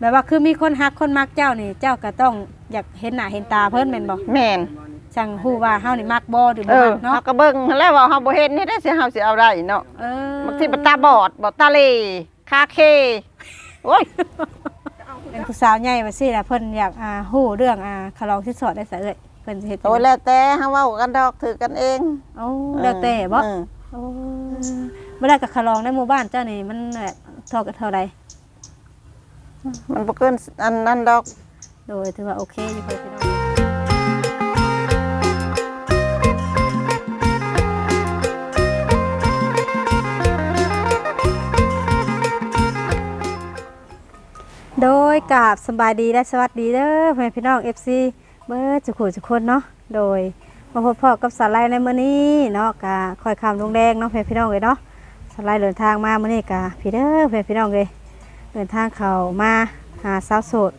แบบว่าคือมีคนฮักคนมักเจ้านี่ เจ้าก็ต้องอยากเห็นหน้าเห็นตาเพิ่นแม่นบ่แม่นจังฮู้ว่าเฮานี่มักบ่หรือเอบ่อมักเนาะเฮาก็เบิ่งแล้วว่าเฮาบ่เห็นนี่ได้สิเฮาสิเอาได้เนาะเออบางทีบ่ตาบอดบ่ตาเหลคาเคโอ้ยเป็นผู้สาวใหญ่ว่าซี่ล่ะเพิ่นอยากอ่าฮู้เรื่องอ่าคารองที่สอดได้ซะเอ้ยเพิ่นสิเฮ็ดโอ้ยแล้วแต่เฮาเว้ากันดอกถือกันเองโอ้แล้วแต่บ่เออโอ้บ่ได้กับคารองในหมู่บ้านเจ้านี่มันแบบเท่ากับเท่าใด มันบ่เกินอันนั้นดอก โดยถือว่าโอเคอยู่เพิ่นพี่น้องโดยกราบสบายดีและสวัสดีเด้อพ่อแม่พี่น้อง FC เบิดจุกหูจุกคนเนาะโดยมาพบพ่อกับสาไลในมื้อนี้เนาะกะคอยคำลงแดงเนาะพ่อแม่พี่น้องเลยเนาะสาไลเดินทางมามื้อนี้กะพี่เด้อพ่อแม่พี่น้องเลย เดินทางเข้ามาหาสาวโสด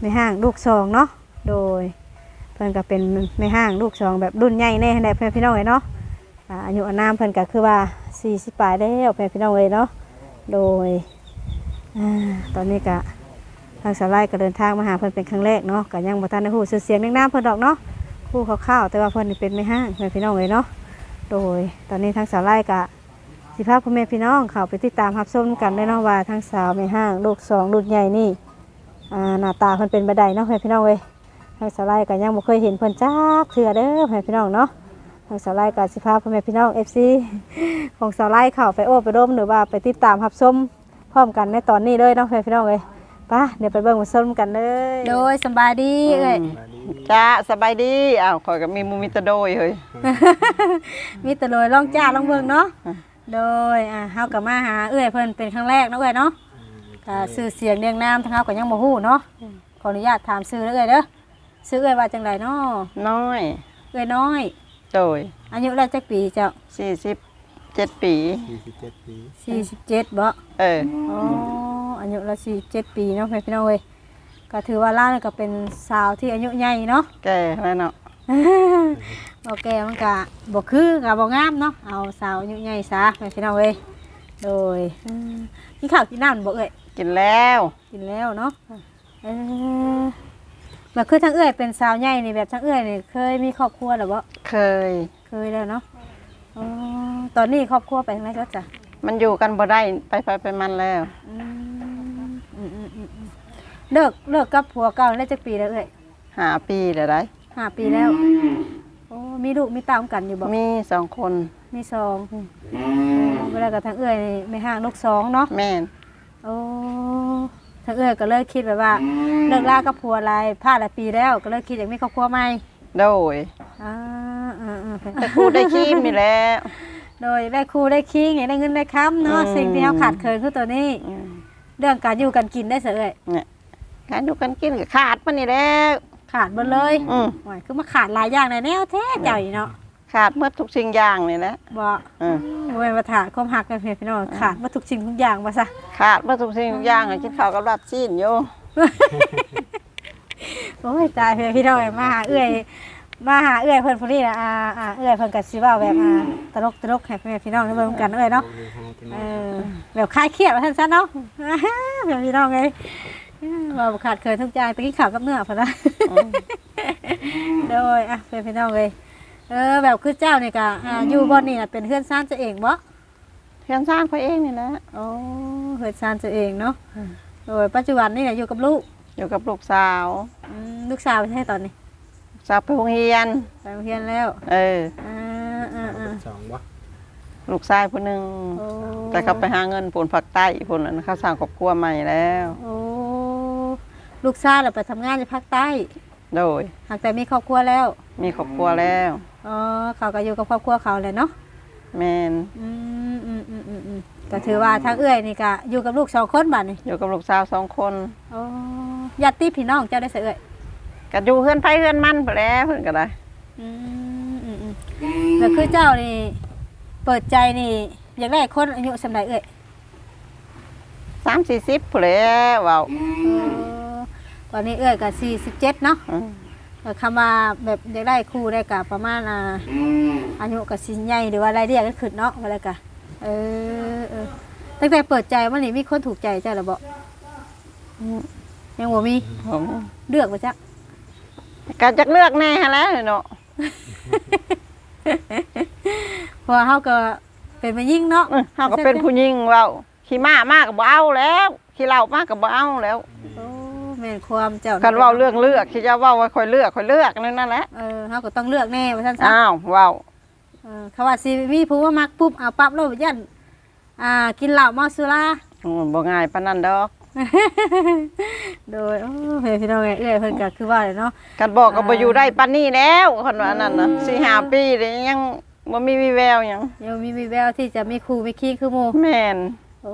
ในห้างลูกสองเนาะโดยเพิ่นก็เป็นในห้างลูกสองแบบรุ่นใหญ่แน่แน่พ่อแม่พี่น้องเลยเนาะอาอายุอานามเพิ่นก็คือว่า40ปลายแล้วพ่อแม่พี่น้องเลยเนาะโดยอตอนนี้กะทางสาไล่ก็เดินทางมาหาเพิ่นเป็นครั้งแรกเนาะก็ยังบ่ทันได้ฮู้ชื่อเสียงเรียงนามเพิ่นดอกเนาะฮู้คร่าวๆแต่ว่าเพิ่นนี่เป็นไม่ห้างแม่อนพี่น้องเลยเนาะโดยตอนนี้ทางสาไล่ก็ สิพาพ่อแม่พี่น้องเข้าไปติดตามรับชมกันได้เนาะว่าทางสาวไม่ห้างลูกสองรุ่นใหญ่นี่อ่าหน้าตาเพิ่นเป็นบันไดเนาะแม่พี่น้องเว้ยทางสาวไล่ก็ยังบ่เคยเห็นเพิ่นจักเทื่อเด้อแม่พี่น้องเนาะทางสาวไล่ก็สิพาพ่อแม่พี่น้อง FC ของสาวไล่เข้าไปโอ้ไปร่มหรือว่าไปติดตามรับชมพร้อมกันในตอนนี้เลยเนาะแม่พี่น้องเว้ยไป่ะเดี๋ยวไปเบิ่งมาส้มกันเลย โดยสบายดีเอ้ยจ้าสบายดีอ้าวข่อยก็มีมูมิตะโดยเฮ้ยมีแต่เลยลองจ้าลองเบิ่งเนาะอะ โดยอ่าเฮากับมาหาเอ้ยเพิ่นเป็นครั้งแรกเนาะเอ้ยเนาะก็ชื่อเสียงเรียงนามทั้งเฮาก็ยังบ่ฮู้เนาะขออนุญาตถามชื่อเด้อเอ้ยเด้อชื่อเอ้ยว่าจังไดเนาะน้อยเอ้ยน้อย โดยอายุแล้วจักปีเจ้า47ปี47ปี47บ่ เออ อ๋ออายุละ47ปีเนาะแม่พี่น้องเอ้ยก็ถือว่าล่านี่ก็เป็นสาวที่อายุใหญ่เนาะแก่แล้วเนาะ โอเคมันก็บ่คือกับบ่งามเนาะเอาสาวอายุใหญ่ซะแม่พี่น้องเอ้ยโดยอืมกินข้าวกินน้ำบ่เอ้ยกินแล้ว กินแล้วเนาะเออแบบคือทั้งเอ้ยเป็นสาวใหญ่นี่แบบทั้งเอ้ยนี่เคยมีครอบครัวหรือบ่เคย เคยแล้วเนาะอ๋อตอนนี้ครอบครัวไปทางไหนก็จ้ะมันอยู่กันบ่ได้ไปไปไปมันแล้วอืมอืมอืมอืมอืมเลิกเลิกกับผัวเก่าได้จักปีแล้วเอ้ยหาปีแล้วได้ ห้าปีแล้ว โอ้มีลูกมีเตามกันอยู่บ่ มีสองคนมีสองเวลากับทางเอื้อยนี่ไม่ห่างลูกสองเนาะ แม่นโอ้ทางเอื้อยก็เลยคิดแบบว่าเลิกลากับผัวหลายพลาดหลายปีแล้วก็เลยคิดอยากมีครอบครัวใหม่โดยอ่าอ่าอ่าแต่กูได้คีมนี่แหล้ว โดยได้ครูได้คิงได้เงินได้ค้ำเนาะอืม สิ่งที่เขาขาดเคินคือตัวนี้ เรื่องการอยู่กันกินได้เสยเอ้ยเนี่ยการอยู่กันกินก็ขาดมันนี่แหล้ว ขาดหมดเลยอืม โอ้ยคือมาขาดหลายอย่างในแนวแท้เจ้าอีเนาะขาดเมื่อทุกสิ่งอย่างนี่แหละบ่อืมเว้นมาถาดความหักกันเพียพี่น้องขาดมาทุกสิ่งทุกอย่างมาซะขาดเมื่อทุกสิ่งทุกอย่างอะกินข้าวกับรับซีนอยู่โอ้ยตายเพื่อนพี่น้องเอ้ยมาหาเอื้อยมาหาเอื้อยเพิ่นพอดีนะอ่าอ่าเอื้อยเพิ่นก็สิเว้าแบบอ่าตลกตลกให้เพื่อนพี่น้องได้เบิ่งกันเอ้ยเนาะ เออแบบคลายเครียดว่าซั่นซะเนาะเพื่อนพี่น้องเอ้ยเว่าบ่ขาดเคยทุกใจไปกินข้าวกับเนื้อพุ่นนะโดยอะเพื่อนพี่น้องเอ้ยเออแบบคือเจ้านี่ก็อ่าอยู่บ่นี่น่ะเป็นเฮือนซ่านตัวเองบ่เพื่อนสร้างเขาเองนี่แหละโอ้เฮือนซ่านตัวเองเนาะโดยปัจจุบันนี่น่ะอยู่กับลูกอยู่กับลูกสาวอืมลูกสาวใช่ตอนนี้สาวไปโรงเรียน ไปโรงเรียนแล้วเออ อ่าอ่าอ่าสองบ่ลูกชายคนหนึ่งโอ้แต่เขาไปหาเงินผลผักใต้ผลนั้นเขาสร้างครอบครัวใหม่แล้ว โอ้ ลูกชายเราไปทำงานในภาคใต้โดย หากแต่มีครอบครัวแล้วมีครอบครัวแล้วอ๋อเขาก็อยู่กับครอบครัวเขาเลยเนาะแมนอืมอืมอืมอืมอืมก็ถือว่าทางเอื้อยนี่ก็อยู่กับลูกสองคนบัดนี่อยู่กับลูกสาวสองคนโอ้ญาติพี่น้องเจ้าได้เสยเอื้อยก็อยู่เพื่อนไปเพื่อนมันไปแล้วเพื่อนก็ได้ อืมอืมอืมแล้วคือเจ้านี่เปิดใจนี่อยากได้คนอายุสำหรับเอื้อยสามสี่สิบไปแล้วเว้าเออ ตอนนี้เอื้อยก็สี่สิบเจ็ดเนาะอืมแต่คำว่าแบบอยากได้คู่ได้กับประมาณอ่าอายุกับสินใหญ่หรือว่าอะไรเรียกก็ขึ้นเนาะอะไรกันเออเออตั้งแต่เปิดใจวันนี้มีคนถูกใจเจ้าหรือบ่อืมยังบ่มีผมเลือกบ่จักก็จักเลือกแน่หั่นแหล้วเนาะเพราะว่าเฮาก็เป็นมายิ่งเนาะเออเฮาก็เป็นผู้หญิงเว้าขี้ม้ามากก็บ่เอาแล้วขี้เหล้ามากก็บ่เอาแล้วโอ้ แม่นความเจ้าคันเว้าเรื่องเลือกขี้จะเว้าว่าค่อยเลือกค่อยเลือกนั่นนั่นแหละเออเฮาก็ต้องเลือกแน่ว่าซั่นซะอ้าวเว้าเออเขาว่าสิมีผู้ว่ามักปุ๊บเอาปั๊บแล้วยันอ่า กินเหล้าเมาสุราอืมบ่ง่ายปานนั้นดอก โดยโอ้เฮ้ยพี่น้องเอ้ยเอ้ยเพิ่นก็คือว่าเลยเนาะกันบอกก็บ่อยู่ได้ปานนี้แล้วคันว่านั่นน่ะสี่ห้าปีนี่ยังบ่มีวีแววหยังยังมีมีแววที่จะมีครูมีคิงคือหมู่แม่นโอ้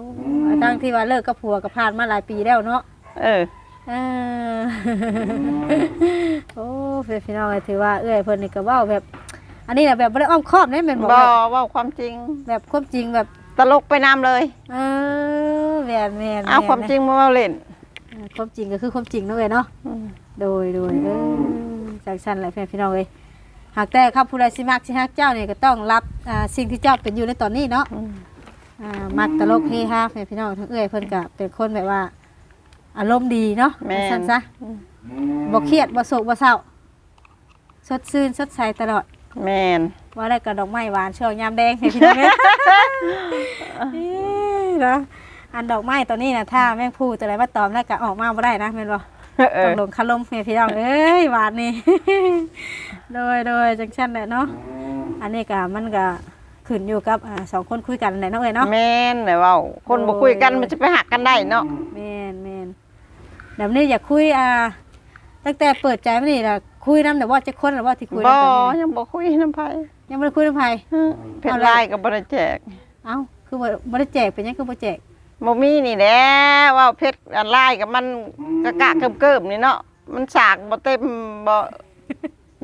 ทั้งที่ว่าเลิกกับผัวก็ผ่านมาหลายปีแล้วเนาะ เออเออโอ้เพื่อนพี่น้องก็ถือว่าเอื้อยเพิ่นนี่ก็เว้าแบบ อันนี้น่ะแบบบ่ได้อ้อมค้อมได้แม่นบ่บ่แบบเว้าความจริง แบบความจริงแบบตลกไปนํเลย เออแม่นแม่นเอาความจริงมาเว้าเล่นเออความจริงก็คือความจริงเนาะเอ้ยเนาะอืมโดยโดยเออจากชั้นแหละเพื่อนพี่น้องเอ้ยหากแต่ครับผู้ใดสิมักสิฮักเจ้านี่ก็ต้องรับอ่าสิ่งที่เจ้าเป็นอยู่ในตอนนี้เนาะอืมอ่ามักตลกเฮฮาเพื่อนพี่น้องทั้งเอ้ยเพิ่นก็เป็นคนแบบว่า อารมณ์ดีเนาะแม่สั้นนซะบ่เครียดบ่โศกบ่เศร้า สดชื่นสดใสตลอด แม่นว่าได้กระดอกไม้หวานช่วงยามแดงให้พี่น้องเอ้ย เอ้ยเนาะอันดอกไม้ตัวนี้นะถ้าแม่งพูดตัวไหนมาตอมแล้วก็ออกมาบ่ได้นะแม่นบ่เอต้อองลงคาลมให้พี่น้องเอ้ยหวานนี่ โดยโดยจังซั่นแหละเนาะอันนี้ก็มันก็ขึ้นอยู่กับอ่าสองคนคุยกันแหละเนาะเอ้ยเนาะแม่นแหละเว้าคนบ่คุยกันมันจะไปหักกันได้เนาะ แม่นแม่น เดี๋ยวนี้อยากคุยอ่าตั้งแต่เปิดใจมานี่ล่ะคุยนำแต่ว่าจะคนหรือว่าที่คุยบ่นำตอนนี้นะยังบ่คุยน้ำไผยังบ่ได้คุยนำไผเพชรลายก็บ่ได้แจกเอ้าคือบ่บ่ได้แจกเป็นหยังคือบ่แจกบ่มีนี่แหละว่าเพชรอันลายกับมันกะกะเกิบๆนี่เนาะมันสากบ่เต็มบ่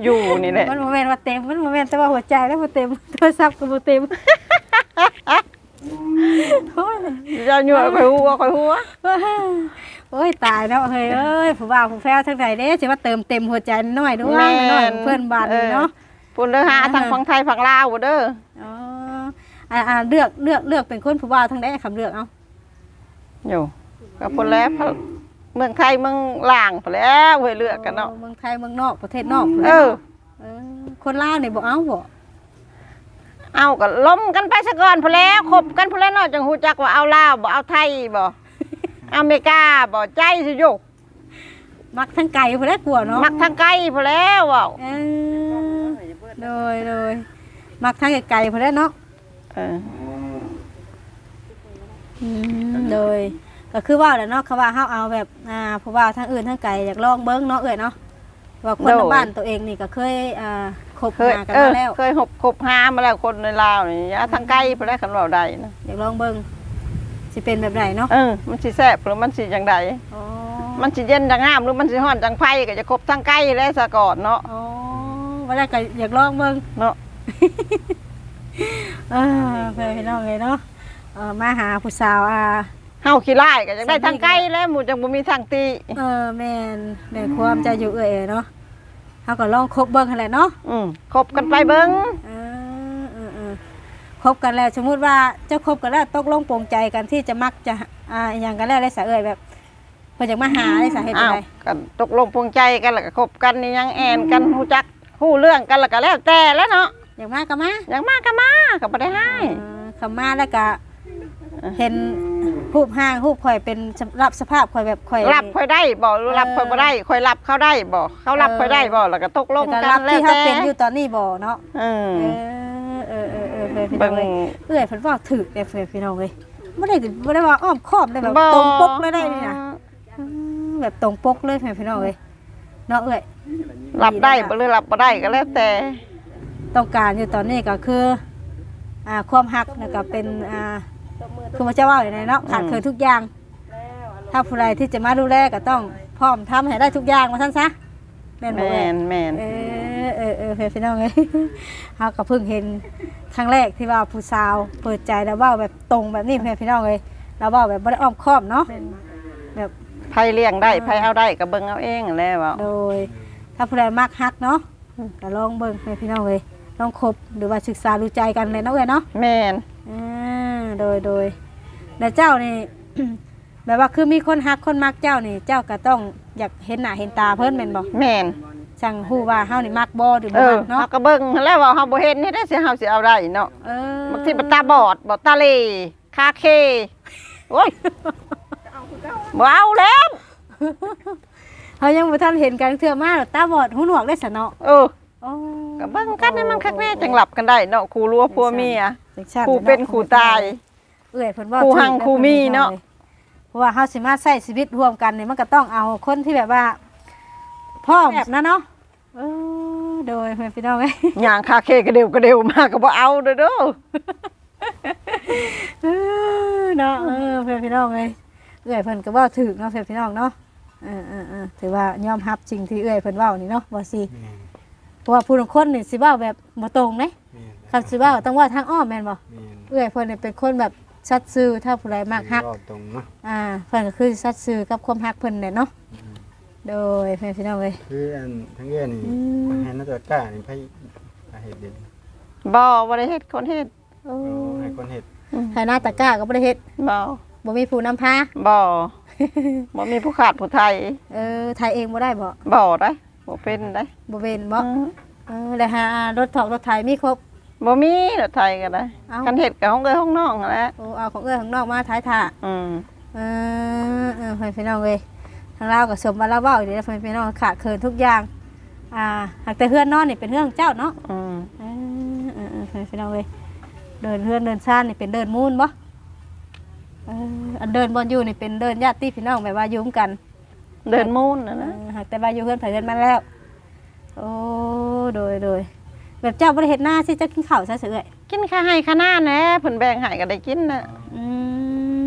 อยู่นี่แหละมันบ่แม่นว่าเต็มมันบ่แม่นแต่ว่าหัวใจแล้วบ่เต็มโทรศัพท์ก็บ่เต็ม โอ้ยจะยั่วข่อยหัวข่อยหัวโอ้ยตายแล้วเฮ้ยเอ้ยผู้บ่าวผู้แฟวทั้งใดเด้สิว่าเติมเต็มหัวใจน้อยด้วยน้อยเพื่อนบ้านนี่เนาะพุ่นเด้อหาทางฝั่งไทยฝั่งลาวบ่เด้ออ๋ออ่าอ่าเลือกเลือกเลือกเป็นคนผู้บ่าวทั้งใดคำเลือกเอาอยู่ก็พุ่นแล้วเมืองไทยเมืองล่างพุ่นแล้วเว้ยเลือกกันเนาะเมืองไทยเมืองนอกประเทศนอกเออเออคนลาวนี่บ่เอาบ่ เอาก็ล้มกันไปซะก่อนพุ่นแล้วคบกันพุ่นแล้วเนาะจังฮู้จักว่าเอาลาวบ่เอาไทยบ่เอาอเมริกาบ่ใจสิอยู่มักทั้งไก่พุ่นแหล้วกลัวเนาะมักทางไกลพุ่นแล้วเว้าเออโดยโดยมักทางไกลๆพุ่นแหล้วเนาะเอออืมโดยก็คือว่าแหละเนาะเขาว่าเฮาเอาแบบอ่าผู้ว่าทางอื่นทางไกลอยากลองเบิ่งเนาะเอ้ยเนาะว่าคนในบ้านตัวเองนี่ก็เคยอ่า คบเคยหากันเออมาแล้ว เคยหบคบหามาแล้วคนในลาวนี่อย่าทางไกลพุ่นแล้วคันเว้าได้นะอยากลองเบิ่งสิเป็นแบบไหนเนาะเออมันสิแซ่บหรือมันสิจังใดอ๋อมันสิเย็นจังงามหรือมันสิฮ้อนจังไฟก็จะครบทางไกลแล้วซะก่อนเนาะอ๋อว่าแล้วก็อยากลองเบิ่ง เนาะ เออเพื่อนพี่น้องเลยเนาะเออมาหาผู้สาวอ่า เฮาขี้ร้ายก็จังได้ทางไกลแล้วหมู่จังบ่มีทางตี เออแม่นในความใจอยู่เอ่ยเนาะ เฮาก็ลองคบเบิ่งหั่นแหละเนาะอืมคบกันไปเบิ่งเออเออเออคบกันแล้ว สมมุติว่าเจ้าคบกันแล้วตกลงปรงใจกันที่จะมักจะอ่าอหย่างกันแล้วได้สะเอ่ยแบบเพิ่นจะมาหาได้สาเหตุอ้าวใดกันตกลงปรงใจกันแล้วก็คบกันนี่ยังแอนกันฮู้จักฮู้เรื่องกันแล้วก็แล้วแต่แล้วเนาะอย่างมากก็มาอย่างมากก็มาก็บ่ได้ให้เออคำมาแล้วก็เห็น รูปห้างรูปข่อยเป็นรับสภาพข่อยแบบข่อยรับค่อยได้บ่หรือรับค่อยบ่ได้ค่อยรับเขาได้บ่เขารับค่อยได้บ่แล้วก็ตกลงแต่กัรันบแล้วที่เขาแต่เป็นอยู่ตอนนี้บ่เนาะเออเออเออเออเออเพื่อนพี่น้เบิ่องงเลยเอ้ยเพิ่นว่าถึกเด้เพื่อนพี่น้องเลยบ่ได้บ่ได้ว่าอ้อมค้อมได้แบบบ่ตรงปกเลยได้นี่นะอืมแบบตรงปกเลยเพื่อนพี่น้องเลยเนาะเอ้ยรับได้บ่หรือรับบ่ได้ก็แล้วแต่ต้องการอยู่ตอนนี้ก็คืออ่าความฮักนะก็เป็นอ่า คือมันจะว่าอย่างไรเนาะขาดเคินทุกอย่าง ถ้าผู้ใดที่จะมาดูแลก็ต้องพร้อมทำให้ได้ทุกอย่างมาท่านซะแม่นบ่แม่เอ้ยนแม่นเออเออเออเพื่อนพี่น้องเลยเฮาก็เพิ่งเห็นครั้งแรกที่ว่าผู้สาวเปิดใจแล้วเว้าแบบตรงแบบนี้เพื่อนพี่น้องเลยแล้วเว้าแบบบ่ได้อ้อมค้อมเนาะแบบไผเลี้ยงได้ไผเอาได้ก็เบิ่งเอาเองนั่นแหล้วว่าโดย ถ้าผู้ใดมักฮักเนาะก็ลองเบิ่งเพื่อนพี่น้องเลยลองคบหรือว่าศึกษาดูใจกันเลยเนาะเอ้ยเนาะแม่นอ่า โดยโดยแล้วเจ้านี่ แบบว่าคือมีคนฮักคนมักเจ้านี่ เจ้าก็ต้องอยากเห็นหน้าเห็นตาเพิ่นแม่นบ่แม่นจังฮู้ว่าเฮานี่มักบ่หรือเอบ่อมักเนาะ เฮาก็เบิ่งแล้วว่าเฮาบ่เห็นนี่ได้สิเฮาสิเอาได้เนาะเออ บางทีมันตาบอดบ่ตาเหลคาเคโอ้ยบ่เอาแล้วเฮายังบ่ทันเห็นกันเทื่อมาแล้วตาบอดหูหนวกได้ซะเนาะเออ โอ้ ก็เบิ่งกันให้มันคักแน่จังหลับกันได้เนาะคู่รัวผัวเมียจังซั่นคู่เป็นคู่ตาย เอ้ยเพิ่นว่าคู่หังถูกคู่มีเนาะเพราะว่าเฮาสิมาใช้ชีวิตร่วมกันนี่มันก็ต้องเอาคนที่แบบว่าพร้อมแบบนั้นเนาะเออโดยแม่พี่น้องเอ้ยย่างคาเคกระเดวกระเดวมากก็บ่เอาเด้อเด้อเนาะเออเพื่อนพี่น้องเลยเอื้อยเพิ่นก็ว้าถูกเนาะเพื่อนพี่น้องเนาะเออเออเออถือว่ายอมรับสิ่งที่เอื้อยเพิ่นเว้านี่เนาะบ่สิ เพราะว่าผู้บางคนนี่สิเว้าแบบบ่ตรงเด้แม่นคำสิเว้าต้องเว่าทางอ้อมแม่นบ่แม่นเอื้อยเพิ่นนี่เป็นคนแบบชัดซื่อถ้าผู้ใดมากฮัก รอบตรงเนาะอ่าเพิ่นก็คือชัดซื่อกับความฮักเพิ่นแหละเนาะโดยเพื่อนพี่น้องเลยคืออันทั้งเอ้ยนี่อืม ให้น่าจะกล้านี่ไผอาเฮ็ดเด่นบ่บ่ได้เฮ็ดคนเฮ็ดโอ้เอาให้คนเฮ็ดถ้าหน้าตะกร้าก็บ่ได้เฮ็ดบ่บ่มีผู้นำพา บ่บ่มีผู้ขาดผู้ไทยเออถ่ายเองบ่ได้บ่บ่ได้ บ่เป็นได้บ่เป็นบ่อืมเออแล้วหารถถอกรถไถมีครบ บ่มีรถไทยก็ได้เอ้า คันเฮ็ดกับห้องเอ้ยห้องน้องนั่นแหละโอ้เอาของเอื้อข้างนอกมาท้ายถ่าอืมเออเออเพื่อนพี่น้องเลยทางเราวกับสมบัติเราเบ้าอยู่เดียวเพื่อนพี่น้องขาดเคินทุกอย่าง อ่าหากแต่เพื่อนนอนนี่เป็นเรื่องเจ้าเนาะ อืมเออเออเออเพื่อนพี่น้องเลยเดินเพื่อนเดินซ่านนี่เป็นเดินมูนบ่เอออันเดินบอลอยู่นี่เป็นเดินญาติพี่น้องแบบว่าอยุ่มกัน เดินมูนนะเอนะอหากแต่ว่าอยู่เพื่อนไผเพื่อนมาแล้ว โอ้โดยโดยแบบเจ้าบริเห็นหน้าสิเจะกินข้าวซะเสือยกินข้าให้ข้าหน้าแหน่เพิ่นแบ่งให้ก็ได้กินน่ะอื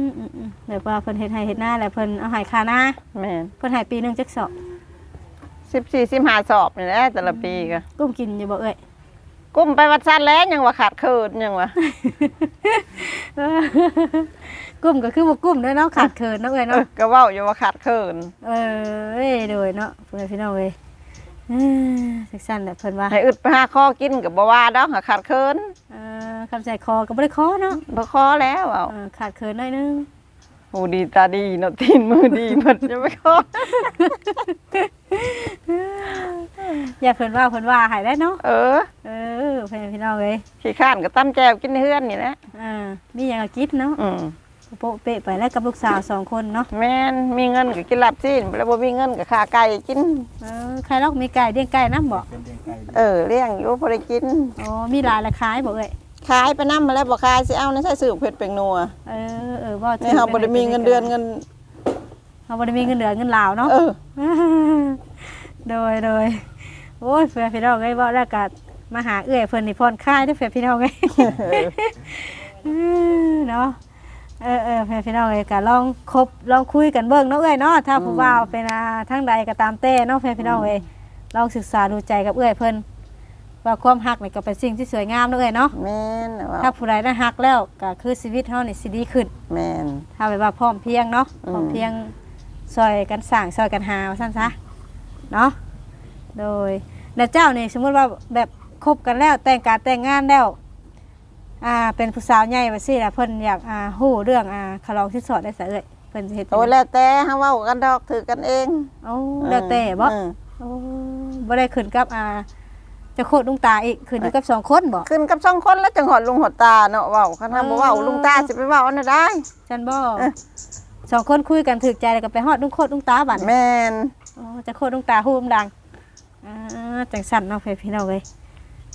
มอืมอืมแบบว่าเพิ่นเห็ดให้เห็ดหน้าแล้วเพิ่นเอาใหายคาหน้าแม่นเพิ่นใหายปีหนึงจักสอบ14 15สอบนี่แหละแต่ละปีก็กุ้มกินอยู่บ่เอ้ย กุ้มไปวัดซันแล้วยังว่าขาดเคินยังว่าเออกุ้มก็คือบ่กุ้มเด้อเนาะขาดเขินเนาะเอ้ยเอเนาะอก็เว้าอยู่ว่าขาดเคินเออเอ้ยโดยเนาะเพิ่นพี่น้องเอ้ยเออสักสั้นแหละเพิ่นว่าให้อึดไปหาข้อกินก็บ่ว่าดอกหาขาดเคินเออคำใส่คอก็บ่ได้คอเนาะบ่ขอแล้วเอาเออขาดเขินหน่อยนึงหูดีตาดีเนาะตีนมือดีหมดจะไม่ขอ อย่าเพิ่นว่าเพิ่นว่าให้ได้เนาะเออเออเพิ่นพี่น้องเอ้ยขี้ข้านก็ตำแจวกินในเฮือนนี่แหละอ่ามีหยังก็กินเนาะอืมโปะเปะไปแล้วกับลูกสาวสองคนเนาะแม่นมีเงินก็กินลาบซีนแล้วบ่มีเงินก็ค่าไก่กิน เออใครลอกมีไก่เลี้ยงไก่นํบ่เป็นเลี้ยงไก่เออเลี้ยงอยู่บ่ได้กิน อ๋อมีหลายละขายบ่เอ้ยขายไปนำมาแล้วบ่ขายสิเอาในใส่ซื้อเผ็ดเป็งนัวเออเออบ่นี่เฮาบ่ได้มีเงินเดือนเงินเฮาบ่ได้มีเงินเดือนเงินลาวเนาะเออ โดยโดยโอ้ยเพื่อนพี่น้องไงบอกแล้วก็มาหาเอื้อยเพิ่นนี่พรค่ายเด้วยเพื่อนพี่น้องไงเนาะเออเออเพื่อนพี่น้องไงก็ลองคบลองคุยกันเบิ่งเนาะเอ้อยเนาะถ้าผู้บ่าวเป็นอ่าทั้งใดก็ตามแต่เนาะเพื่อนพี่น้องเอ้ยลองศึกษาดูใจกับเอื้อยเพิ่นว่าความฮักนี่ก็เป็นสิ่งที่สวยงามเนาะเอ้อยเนาะแม่นว่าถ้าผู้ใดได้ฮักแล้วก็คือชีวิตเฮานี่สิดีขึ้นแม่นถ้าแบบว่าพร้อมเพรียงเนาะอืมพร้อมเพรียงซอยกันสร้างซอยกันหาว่าซั่นซะเนาะโดย แล้วเจ้านี่สมมุติว่าแบบคบกันแล้วแต่งการแต่งงานแล้วอ่าเป็นผู้สาวใหญ่ว่าซี่ล่ะเพิ่นอยากอ่าฮู้เรื่องอ่าคารองที่สอดได้ซะเอ้ยเพิ่นสิเฮ็ดจังโอ้ใดแล้วแต่เฮาเว้ากันดอกถือกันเองโอ้แล้วแต่บ่เออโอ้บ่ได้ขึ้นกับอ่าเจะโคตรลุงตาอีกขึ้นอยู่กับสองคนบ่ ขึ้นกับสองคนแล้วจังหอดลุงหอดตาเนาะเว้าคันทำบ่เว้าลุงตาสิไปเว้าอันนั้นได้ จันบ่เออสองคนคุยกันถูกใจแล้วก็ไปฮอดลุงโคตรลุงตาบัดแม่น อ๋อจะโคตรลุงตาฮู้มดัง อ่าจังสั่นเนาะเพื่อนพี่น้องเอ้ย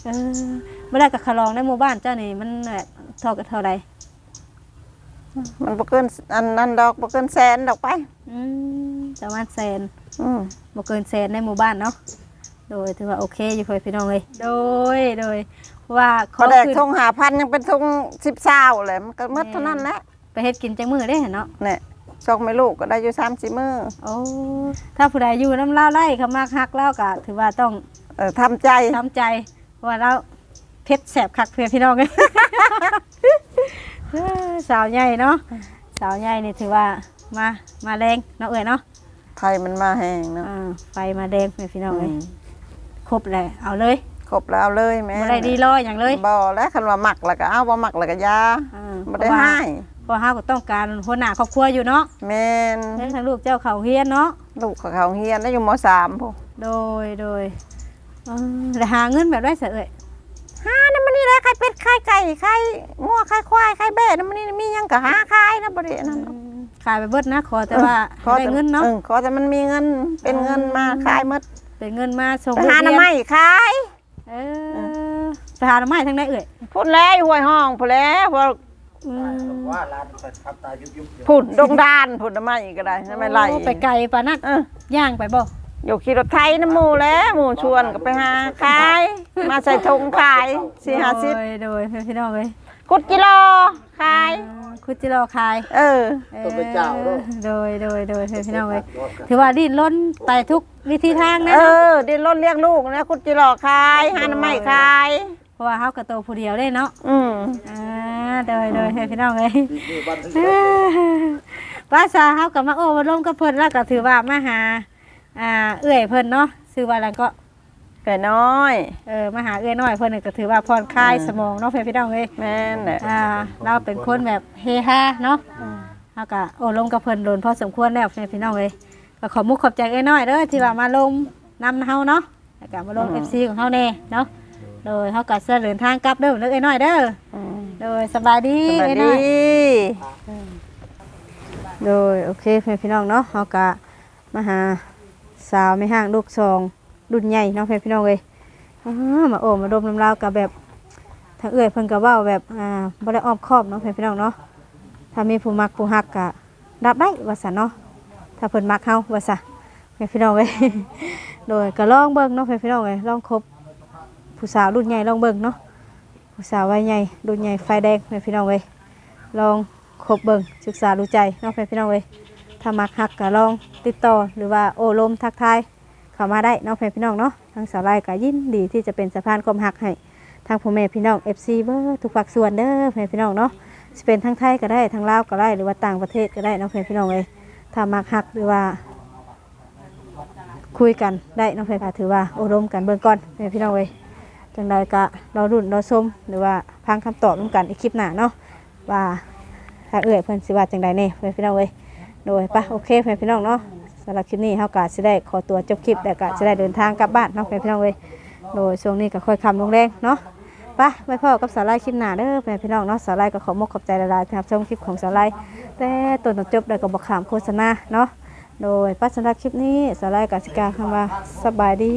เออบ่ได้กับคารองในหมู่บ้านเจ้านี่มันแบบเท่ากับเท่าใดมันบ่เกินอันนั้นดอกบ่เกินแสนดอกไปอืมประมาณแสนอืมบ่เกินแสนในหมู่บ้านเนาะโดยถือว่าโอเคอยู่เพื่อนพี่น้องเลยโดยโดยว่าขพออแดกขึ้นทงหาพันยังเป็นทงสิบเศร้าเลยมันก็หมดเท่านั้นแหละไปเฮ็ดกินจังมือได้เห็นเนาะเนี่ย ชอกไม่ลูกก็ได้อยู่สามสี่มือโอ้ถ้าผู้ใดอยู่น้ำเล่าวไล่เขามากฮักเล่าก็ถือว่าต้องเออทำใจทำใจเพราะว่าเราเพชรแสบคักเพื่อนพี่น้องเลยเอ้อสาวใหญ่เนาะสาวใหญ่นี่ถือว่ามามาแรงเนาะเอ้ยเนาะไทยมันมาแห้งเนาะอ่าไฟมาแดงเพื่อนพี่น้องอืเลยมครบเลยเอาเลยครบแล้วเอาเลยแม่บ่ได้ดีรออย่างเลยบ่แล้วคันว่าหมักแล้วก็เอาบ่หมักแล้วก็ยาอ่าบ่ได้เพราะว่าให้เพ ราะเฮาก็ต้องการหัวหน้าครอบครัวอยู่เนาะแม่นทั้งทางลูกเจ้าเขาเฮียนเนาะลูกเขาเฮียนแล้วอยู่มสามพวกโดยโดยเออแล้วหาเงินแบบได้เสยเอ่ยหานั่นมันนี่แหละไข่เป็ดไข่ไก่ไข่งัวไข่ควายไข่แบ่นั่นมันนี่มีหยังก็หาขายนะบ่ได้นั่นขายไปเบิดนะขอแต่ว่าขอได้เงินเนาะ ออขอแต่มันมีเงินเป็นเงินมาขายหมดเป็นเงินมาส่งไปลูกหาหเรีน้ำยนไม้ขายเออไปหาหน้ำไม้ทั้งได้เอ่ย พุ่นแล้วห้วยห้องพุ่นแล้วพอ อืมว่าร้านไปทับตายุบยุบพุ่นดงดานพุ่นน้ำไม้ก็ได้น้ำไม้ไหลโอ้ไปไกลปานนั้นเออย่างไปบ่อยู่ขี่รถไทยน้ำหมูแล้วหมูชวนก็ไปหาขาย มาใส่ถุงขายสี่ห้าสิบโดยโดยพี่น้องเอ้ยกุดกิโลขาย คุณจิรอคายเออ ตัวไปเจ้าเนาะโดยโดยโดยพี่น้องเอ้ยถือว่าดิ้นล้นไปทุกวิธีทางนะเอเนาะอดินรถเลี้ยงลูกนะกุดกิโลขายหาน้ำไม้ขายเพ ราะว่าเฮากับโตผู้เดียวได้เนาะอืมอ่าโดยโดยพี่น้องเอ้ยภาษาเฮากับมาโอ้มาร่วมกับเพิ่นแล้วก็ถือว่ามาหาอ่าเอื้อยเพิ่นเนาะชื่อว่าแล้วก็ไก่น้อยเออมาหาเอื้อยน้อยเพิ่นนี่ก็ถือว่าผ่อนคลายสมองเนาะพี่น้องเอ้ยแม่นแหละอ่าเราเป็นคนแบบเฮฮาเนาะเฮาก็โอ้ลมกับเพิ่นโดนพอสมควรแล้วพี่น้องเอ้ยก็ขอมุกขอบใจเอ้อยน้อยเด้อที่ว่ามาลมนำเฮาเนาะแล้วก็มาลง FC ของเฮาแน่เนาะ โดยเฮาก็จะเดินทางกลับเด้อเด้อเอ้อยน้อยเด้ออืมโดยสบายดีสวัสเอ้อยดีน้อย โดยโอเคพี่น้องเนาะเฮาก็มาหาสาวไม่ห่างลูกสองรุ่นใหญ่เนาะพี่น้องเอ้ยอ้ามาโอ้มาดมน้ำลาวกับแบบทางเอื้อยเพิ่นก็เว้าแบบอ่าบ่ได้อ้อมค้อมเนาะพี่น้องเนาะถ้ามีผู้มักผู้ฮักก็รับได้ว่าซั่นเนาะถ้าเพิ่นมักเฮาว่าซะแม่พี่น้องเอ้ยโดยก็ลองเบิ่งเนาะแม่พี่น้องเอ้ยลองคบ ผู้สาวรุ่นใหญ่ลองเบิ่งเนาะผู้สาววัยใหญ่รุ่นใหญ่ไฟแดงแม่พี่น้องเอ้ยลองคบเบิ่งศึกษาดูใจเนาะแม่พี่น้องเอ้ยถ้ามักฮักก็ลองติดต่อหรือว่าโอ้ลมทักทายเข้ามาได้เนาะแม่พี่น้องเนาะทางสาวไลก็ยินดีที่จะเป็นสะพานความฮักให้ทางพ่อแม่พี่น้อง FC เบอร์ทุกภาคส่วนเด้อแม่พี่น้องเนาะจะเป็นทั้งไทยก็ได้ทั้งลาวก็ได้หรือว่าต่างประเทศก็ได้เน้องเพื่อนพี่น้องเลยถ้ามักฮักหรือว่าคุยกันได้น้องเพื่อนถือว่าอบรมกันเบื้องก่อนเพื่อนพี่น้องเลย จังใดก็เรารุ่นเราชมหรือว่าพังคำตอบร่วมกันอีกคลิปหน้าเนาะว่าถ้าเอ่ยเพื่อนสิว่าจังใดเน่เพื่อนพี่น้องเลยโดยปะโอเคเพื่อนพี่น้องเนาะสำหรับคลิปนี้เฮากะสิได้ขอตัวจบคลิปแต่กะสิได้เดินทางกลับบ้านเนาะเพื่อนพี่น้องเลยโดยช่วงนี้ก็ค่อยคำลงแรงเนาะไปไว้พ่อกับสาลายคลิปหน้าเด้อแม่อนพี่น้องเนาะสาลายก็ขอมกขอบใจหลายๆที่รับชมคลิปของสาลายแต่ต้นจนจบได้ก็บอกขามโฆษณาเนาะโดยปัสสำหรับคลิปนี้สาลายกสิกาคำว่าสบายดี